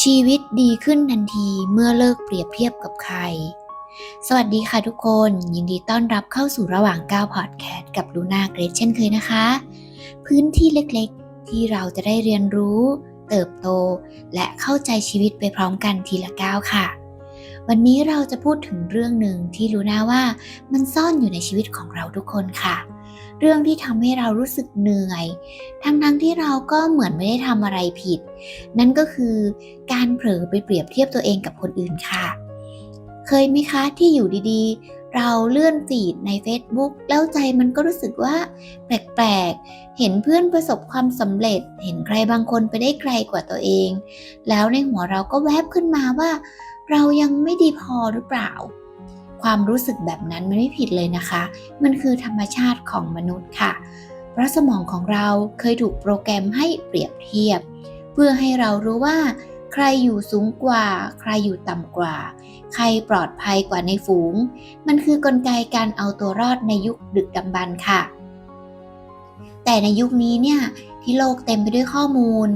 ชีวิตดีขึ้นทันทีเมื่อเลิกเปรียบเทียบกับใคร สวัสดีค่ะทุกคน ยินดีต้อนรับเข้าสู่ระหว่างก้าวพอดแคสต์กับลูน่าเกรซเช่นเคยนะคะ พื้นที่เล็กๆ ที่เราจะได้เรียนรู้ เติบโต และเข้าใจชีวิตไปพร้อมกันทีละก้าวค่ะ วันนี้เราจะพูดถึงเรื่องหนึ่งที่รู้นะว่ามันซ่อนอยู่ในชีวิตของเราทุกคนค่ะ เรื่องที่ทำให้เรารู้สึกเหนื่อย ทั้งๆทที่เราก็เหมือนไม่ได้ทำอะไรผิด นั่นก็คือการเผลอไปเปรียบเทียบตัวเองกับคนอื่นค่ะ เคยไหมคะที่อยู่ดีๆ เราเลื่อนฟีดใน Facebook แล้วใจมันก็รู้สึกว่า แปลกๆ เห็นเพื่อนประสบความสำเร็จ เห็นใครบางคนไปได้ไกลกว่าตัวเอง แล้วในหัวเราก็แวบขึ้นมาว่า เรายังไม่ดีพอหรือเปล่า ความรู้สึกแบบนั้นมันไม่ผิดเลยนะคะ มันคือธรรมชาติของมนุษย์ค่ะเพราะสมองของเราเคยถูกโปรแกรมให้เปรียบเทียบ เพื่อให้เรารู้ว่า ใครอยู่สูงกว่า ใครอยู่ต่ำกว่า ใครปลอดภัยกว่าในฝูง มันคือกลไกการเอาตัวรอดในยุคดึกดำบรรพ์ค่ะ แต่ในยุคนี้เนี่ยที่โลกเต็มไปด้วยข้อมูล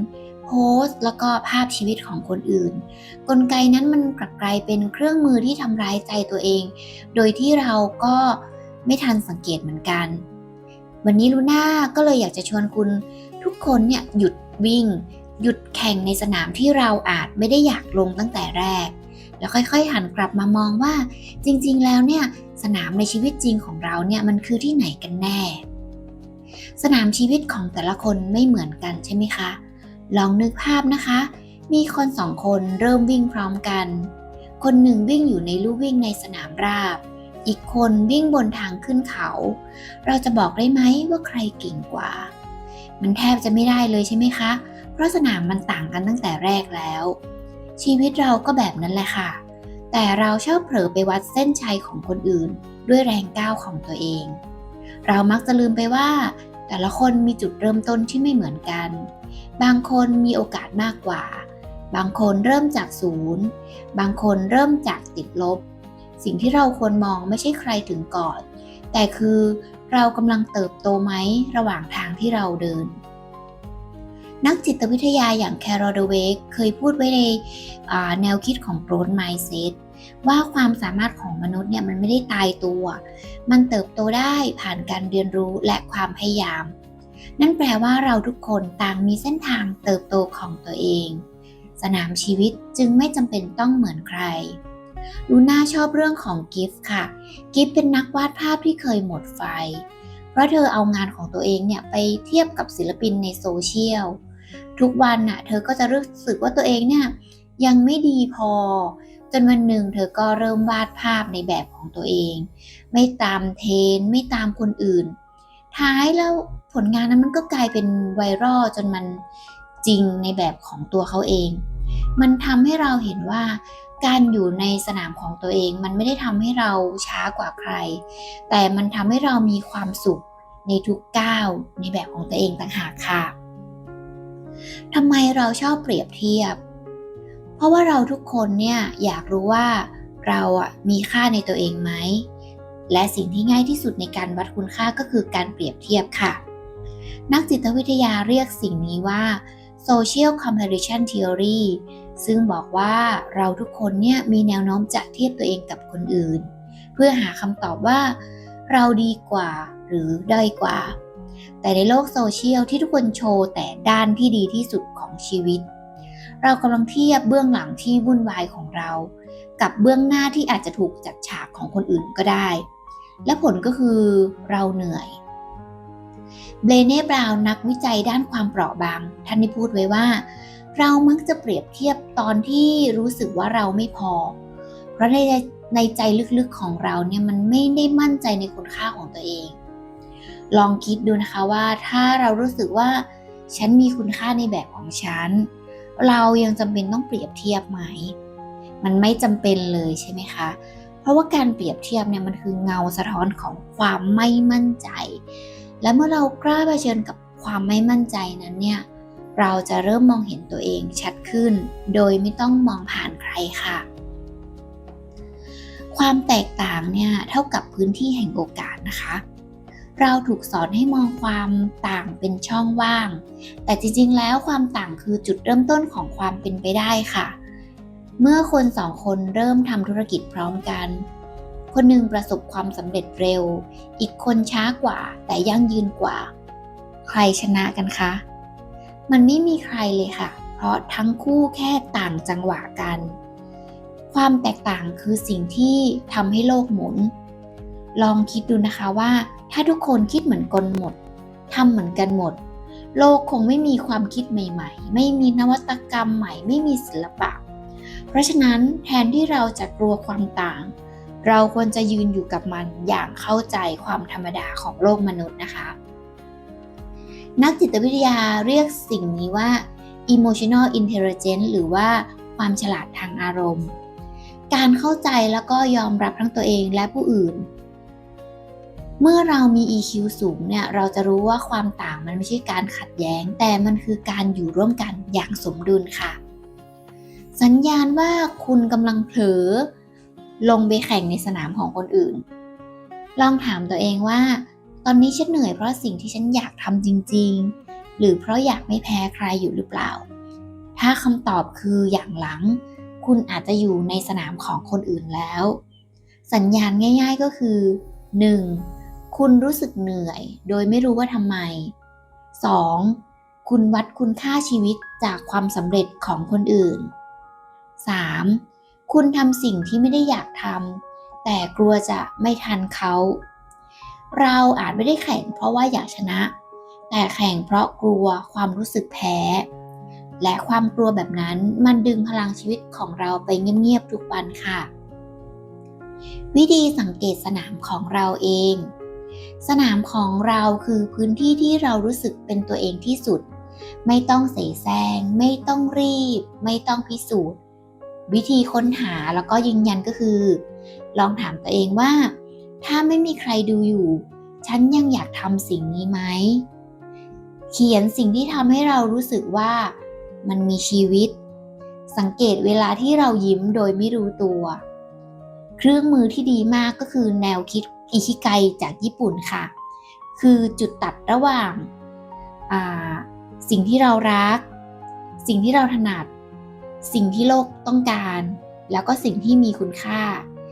โพสต์แล้วก็ภาพชีวิตของคนอื่น กลไกนั้นมันกลับกลายเป็นเครื่องมือที่ทำร้ายใจตัวเอง โดยที่เราก็ไม่ทันสังเกตเหมือนกัน วันนี้ลูน่าก็เลยอยากจะชวนคุณทุกคนเนี่ยหยุดวิ่ง หยุดแข่งในสนามที่เราอาจไม่ได้อยากลงตั้งแต่แรก แล้วค่อยๆหันกลับมามองว่า จริงๆ แล้วเนี่ยสนามในชีวิตจริงของเราเนี่ยมันคือที่ไหนกันแน่ สนามชีวิตของแต่ละคนไม่เหมือนกันใช่ไหมคะ ลองนึกภาพนะคะ มีคนสองคนเริ่มวิ่งพร้อมกัน คนหนึ่งวิ่งอยู่ในลู่วิ่งในสนามราบ อีกคนวิ่งบนทางขึ้นเขา เราจะบอกได้ไหมว่าใครเก่งกว่า มันแทบจะไม่ได้เลยใช่ไหมคะ เพราะสนามมันต่างกันตั้งแต่แรกแล้ว ชีวิตเราก็แบบนั้นแหละค่ะ แต่เราชอบเผลอไปวัดเส้นชัยของคนอื่น ด้วยแรงก้าวของตัวเอง เรามักจะลืมไปว่า แต่ละคนมีจุดเริ่มต้นที่ไม่เหมือนกัน บางคนมีโอกาสมากกว่า บางคนเริ่มจากศูนย์ บางคนเริ่มจากติดลบ สิ่งที่เราควรมองไม่ใช่ใครถึงก่อน แต่คือเรากำลังเติบโตไหมระหว่างทางที่เราเดิน นักจิตวิทยาอย่างแคโรเดเวกเคยพูดไว้ในแนวคิดของ growth mindset ว่าความสามารถของมนุษย์เนี่ยมันไม่ได้ตายตัว มันเติบโตได้ผ่านการเรียนรู้และความพยายาม นั่นแปลว่าเราทุกคนต่างมีเส้นทางเติบโตของตัวเอง สนามชีวิตจึงไม่จำเป็นต้องเหมือนใครลูน่าชอบเรื่องของกิฟต์ค่ะ กิฟต์เป็นนักวาดภาพที่เคยหมดไฟ เพราะเธอเอางานของตัวเองเนี่ยไปเทียบกับศิลปินในโซเชียล ทุกวันน่ะเธอก็จะรู้สึกว่าตัวเองเนี่ยยังไม่ดีพอ จนวันหนึ่งเธอก็เริ่มวาดภาพในแบบของตัวเอง ไม่ตามเทรนไม่ตามคนอื่น ท้ายแล้วผลงานนั้นมันก็กลายเป็นไวรัลจนมันจริงในแบบของตัวเขาเอง มันทำให้เราเห็นว่าการอยู่ในสนามของตัวเอง มันไม่ได้ทำให้เราช้ากว่าใคร แต่มันทำให้เรามีความสุขในทุกก้าวในแบบของตัวเองต่างหากค่ะทำไมเราชอบเปรียบเทียบ เพราะว่าเราทุกคนเนี่ยอยากรู้ว่าเราอะมีค่าในตัวเองไหม และสิ่งที่ง่ายที่สุดในการวัดคุณค่าก็คือการเปรียบเทียบค่ะ นักจิตวิทยาเรียกสิ่งนี้ว่า social comparison theory ซึ่งบอกว่าเราทุกคนเนี่ยมีแนวโน้มจะเทียบตัวเองกับคนอื่น เพื่อหาคำตอบว่า เราดีกว่าหรือด้อยกว่า แต่ในโลกโซเชียลที่ทุกคนโชว์แต่ด้านที่ดีที่สุดของชีวิต เรากำลังเทียบเบื้องหลังที่วุ่นวายของเรา กับเบื้องหน้าที่อาจจะถูกจัดฉากของคนอื่นก็ได้ และผลก็คือเราเหนื่อยเบลเน่บราวน์นักวิจัยด้านความเปราะบาง ท่านได้พูดไว้ว่า เรามักจะเปรียบเทียบตอนที่รู้สึกว่าเราไม่พอ เพราะในในใจลึกๆของเราเนี่ยมันไม่ได้มั่นใจในคุณค่าของตัวเอง ลองคิดดูนะคะว่าถ้าเรารู้สึกว่า ฉันมีคุณค่าในแบบของฉัน เรายังจำเป็นต้องเปรียบเทียบไหม มันไม่จำเป็นเลยใช่ไหมคะ เพราะว่าการเปรียบเทียบเนี่ยมันคือเงาสะท้อนของความไม่มั่นใจ และเมื่อเรากล้าเผชิญกับความไม่มั่นใจนั้นเนี่ยเราจะเริ่มมองเห็นตัวเองชัดขึ้น โดยไม่ต้องมองผ่านใครค่ะ ความแตกต่างเนี่ยเท่ากับพื้นที่แห่งโอกาสนะคะ เราถูกสอนให้มองความต่างเป็นช่องว่าง แต่จริงๆ แล้วความต่างคือจุดเริ่มต้นของความเป็นไปได้ค่ะ เมื่อคนสองคนเริ่มทำธุรกิจพร้อมกัน คนหนึ่งประสบความสำเร็จเร็ว อีกคนช้ากว่าแต่ยั่งยืนกว่า ใครชนะกันคะ มันไม่มีใครเลยค่ะ เพราะทั้งคู่แค่ต่างจังหวะกัน ความแตกต่างคือสิ่งที่ทำให้โลกหมุน ลองคิดดูนะคะว่า ถ้าทุกคนคิดเหมือนกันหมดทำเหมือนกันหมด โลกคงไม่มีความคิดใหม่ ๆ ไม่มีนวัตกรรมใหม่ ไม่มีศิลปะ เพราะฉะนั้นแทนที่เราจะกลัวความต่าง เราควรจะยืนอยู่กับมันอย่างเข้าใจความธรรมดาของโลกมนุษย์นะคะ นักจิตวิทยาเรียกสิ่งนี้ว่า emotional intelligence หรือว่าความฉลาดทางอารมณ์ การเข้าใจแล้วก็ยอมรับทั้งตัวเองและผู้อื่น เมื่อเรามี EQ สูงเนี่ย เราจะรู้ว่าความต่างมันไม่ใช่การขัดแย้ง แต่มันคือการอยู่ร่วมกันอย่างสมดุลค่ะ สัญญาณว่าคุณกำลังเผลอลงไปแข่งในสนามของคนอื่น ลองถามตัวเองว่า ตอนนี้ฉันเหนื่อยเพราะสิ่งที่ฉันอยากทำจริง ๆ หรือเพราะอยากไม่แพ้ใครอยู่หรือเปล่า ถ้าคำตอบคืออย่างหลัง คุณอาจจะอยู่ในสนามของคนอื่นแล้ว สัญญาณง่าย ๆก็คือ 1. คุณรู้สึกเหนื่อย โดยไม่รู้ว่าทำไม 2. คุณวัดคุณค่าชีวิตจากความสำเร็จของคนอื่น 3. คุณทำสิ่งที่ไม่ได้อยากทำแต่กลัวจะไม่ทันเขา เราอาจไม่ได้แข่งเพราะว่าอยากชนะ แต่แข่งเพราะกลัวความรู้สึกแพ้ และความกลัวแบบนั้นมันดึงพลังชีวิตของเราไปเงียบๆทุกวันค่ะ วิธีสังเกตสนามของเราเอง สนามของเราคือพื้นที่ที่เรารู้สึกเป็นตัวเองที่สุด ไม่ต้องเสแสร้งไม่ต้องรีบ ไม่ต้องพิสูจน์ วิธีค้นหาแล้วก็ยืนยันก็คือ ลองถามตัวเองว่า ถ้าไม่มีใครดูอยู่ ฉันยังอยากทำสิ่งนี้ไหมเขียนสิ่งที่ทำให้เรารู้สึกว่ามันมีชีวิต สังเกตเวลาที่เรายิ้มโดยไม่รู้ตัว เครื่องมือที่ดีมากก็คือแนวคิด อิคิไกจากญี่ปุ่นค่ะ คือจุดตัดระหว่างสิ่งที่เรารัก สิ่งที่เราถนัด สิ่งที่โลกต้องการ แล้วก็สิ่งที่มีคุณค่า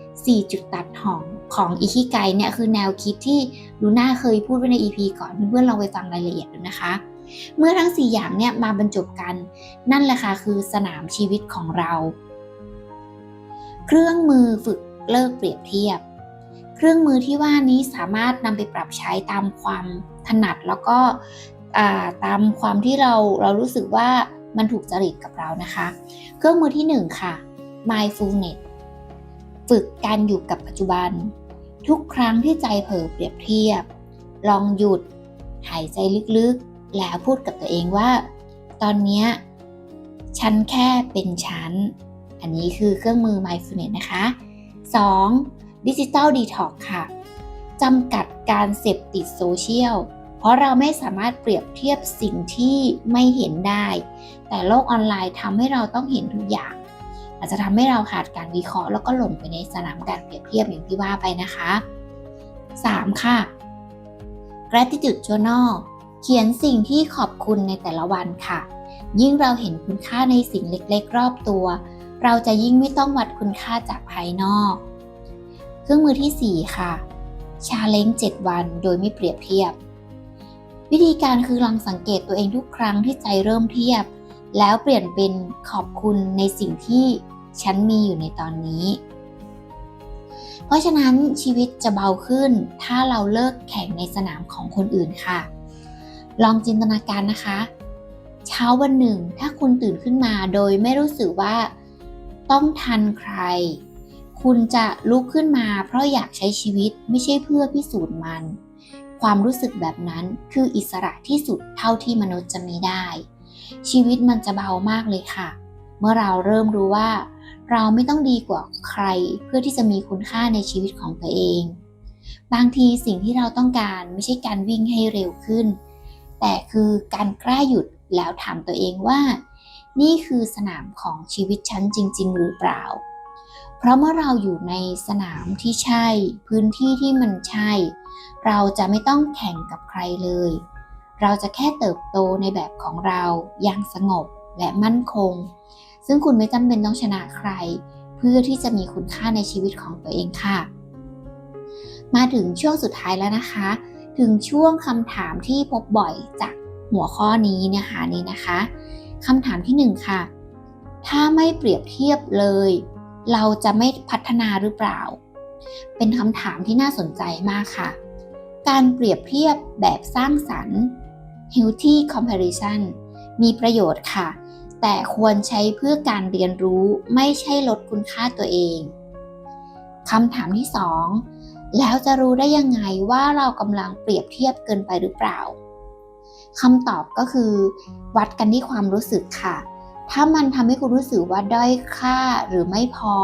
4 จุดตัดของของอิคิไกเนี่ยคือแนวคิดที่ลูน่าเคยพูดไว้ใน EP ก่อนเพื่อนๆลองไปฟังรายละเอียดดูนะคะ เมื่อทั้ง 4 อย่างเนี่ยมาบรรจบกัน นั่นแหละค่ะคือสนามชีวิตของเรา เครื่องมือฝึกเลิกเปรียบเทียบ เครื่องมือที่ว่านี้สามารถนำไปปรับใช้ตามความถนัดแล้วก็ตามความที่เราเรารู้สึกว่ามันถูกจริตกับเรานะคะ เครื่องมือที่ 1 ค่ะ mindfulness ฝึกการอยู่กับปัจจุบัน ทุกครั้งที่ใจเผลอเปรียบเทียบ ลองหยุด หายใจลึกๆ แล้วพูดกับตัวเองว่า ตอนนี้ฉันแค่เป็นฉัน อันนี้คือเครื่องมือ mindfulness นะคะ 2. Digital Detox ค่ะจำกัดการเสพติดโซเชียล เพราะเราไม่สามารถเปรียบเทียบสิ่งที่ไม่เห็นได้ แต่โลกออนไลน์ทำให้เราต้องเห็นทุกอย่าง อาจจะทำให้เราขาดการวิเคราะห์แล้วก็หลงไปในสนามการเปรียบเทียบอย่างที่ว่าไปนะคะ 3. ค่ะ Gratitude Journal เขียนสิ่งที่ขอบคุณในแต่ละวันค่ะ ยิ่งเราเห็นคุณค่าในสิ่งเล็กๆ รอบตัว เราจะยิ่งไม่ต้องวัดคุณค่าจากภายนอก เครื่องมือที่ 4 ค่ะ ชาเลนจ์7วันโดยไม่เปรียบเทียบ วิธีการคือลองสังเกตตัวเองทุกครั้งที่ใจเริ่มเทียบ แล้วเปลี่ยนเป็นขอบคุณในสิ่งที่ฉันมีอยู่ในตอนนี้ เพราะฉะนั้นชีวิตจะเบาขึ้นถ้าเราเลิกแข่งในสนามของคนอื่นค่ะ ลองจินตนาการนะคะ เช้าวันหนึ่งถ้าคุณตื่นขึ้นมาโดยไม่รู้สึกว่าต้องทันใคร คุณจะลุกขึ้นมาเพราะอยากใช้ชีวิตไม่ใช่เพื่อพิสูจน์มัน ความรู้สึกแบบนั้นคืออิสระที่สุดเท่าที่มนุษย์จะมีได้ ชีวิตมันจะเบามากเลยค่ะ เมื่อเราเริ่มรู้ว่า เราไม่ต้องดีกว่าใครเพื่อที่จะมีคุณค่าในชีวิตของตัวเอง บางทีสิ่งที่เราต้องการไม่ใช่การวิ่งให้เร็วขึ้น แต่คือการกล้าหยุดแล้วถามตัวเองว่า นี่คือสนามของชีวิตฉันจริง ๆ หรือเปล่า ราะเมื่อเราอยู่ในสนามที่ใช่ พื้นที่ที่มันใช่ เราจะไม่ต้องแข่งกับใครเลย เราจะแค่เติบโตในแบบของเราอย่างสงบและมั่นคง ซึ่งคุณไม่จำเป็นต้องชนะใคร เพื่อที่จะมีคุณค่าในชีวิตของตัวเองค่ะ มาถึงช่วงสุดท้ายแล้วนะคะ ถึงช่วงคำถามที่พบบ่อยจากหัวข้อนี้เนะคะนี้นะคะคำถามที่หนึ่งค่ะ ถ้าไม่เปรียบเทียบเลย เราจะไม่พัฒนาหรือเปล่า เป็นคำถามที่น่าสนใจมากค่ะ การเปรียบเทียบแบบสร้างสรรค์ healthy comparison มีประโยชน์ค่ะ แต่ควรใช้เพื่อการเรียนรู้ไม่ใช่ลดคุณค่าตัวเองคำถามที่สองแล้วจะรู้ได้ยังไงว่าเรากำลังเปรียบเทียบเกินไปหรือเปล่าคำตอบก็คือ วัดกันที่ความรู้สึกค่ะ ถ้ามันทำให้คุณรู้สึกว่าด้อยค่าหรือไม่พอ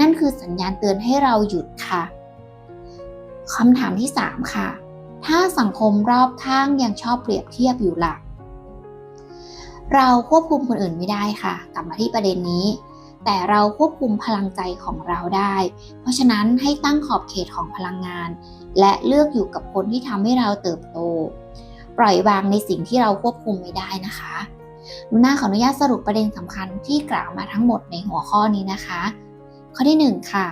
นั่นคือสัญญาณเตือนให้เราหยุดค่ะคำถามที่ 3 ค่ะ ถ้าสังคมรอบข้างยังชอบเปรียบเทียบอยู่หล่ะเราควบคุมคนอื่นไม่ได้ค่ะ กลับมาที่ประเด็นนี้ แต่เราควบคุมพลังใจของเราได้ เพราะฉะนั้นให้ตั้งขอบเขตของพลังงาน และเลือกอยู่กับคนที่ทำให้เราเติบโต ปล่อยวางในสิ่งที่เราควบคุมไม่ได้นะคะ ลูน่าขออนุญาตสรุปประเด็นสำคัญที่กล่าวมาทั้งหมดในหัวข้อนี้นะคะ ข้อที่ 1 ค่ะ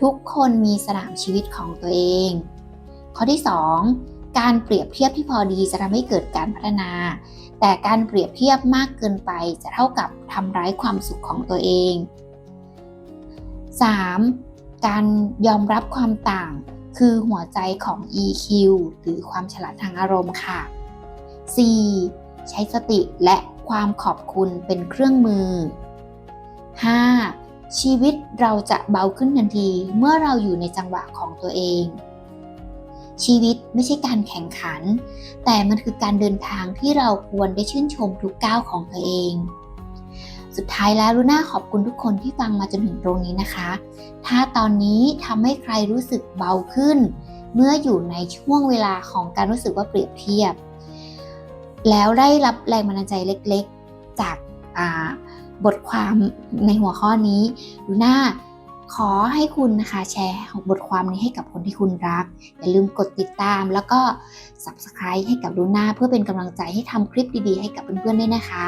ทุกคนมีสนามชีวิตของตัวเอง ข้อที่ 2 การเปรียบเทียบที่พอดีจะทำให้เกิดการพัฒนา แต่การเปรียบเทียบมากเกินไปจะเท่ากับทำร้ายความสุขของตัวเอง 3. การยอมรับความต่างคือหัวใจของ EQ หรือความฉลาดทางอารมณ์ค่ะ 4. ใช้สติและ ความขอบคุณเป็นเครื่องมือ 5. ชีวิตเราจะเบาขึ้นทันทีเมื่อเราอยู่ในจังหวะของตัวเอง ชีวิตไม่ใช่การแข่งขัน แต่มันคือการเดินทางที่เราควรได้ชื่นชมทุกก้าวของตัวเอง สุดท้ายแล้วลูน่าขอบคุณทุกคนที่ฟังมาจนถึงตรงนี้นะคะ ถ้าตอนนี้ทำให้ใครรู้สึกเบาขึ้น เมื่ออยู่ในช่วงเวลาของการรู้สึกว่าเปรียบเทียบ แล้วได้รับแรงบันดาลใจเล็กๆ จากบทความในหัวข้อนี้ลูน่าขอให้คุณนะคะแชร์บทความนี้ให้กับคนที่คุณรัก อย่าลืมกดติดตามแล้วก็ Subscribe ให้กับลูน่าเพื่อเป็นกำลังใจให้ทำคลิปดีๆ ให้กับเพื่อนๆด้วยนะคะ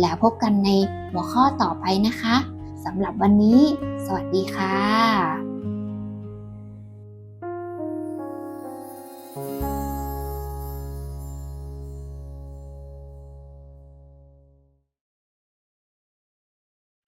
แล้วพบกันในหัวข้อต่อไปนะคะสำหรับวันนี้ สวัสดีค่ะ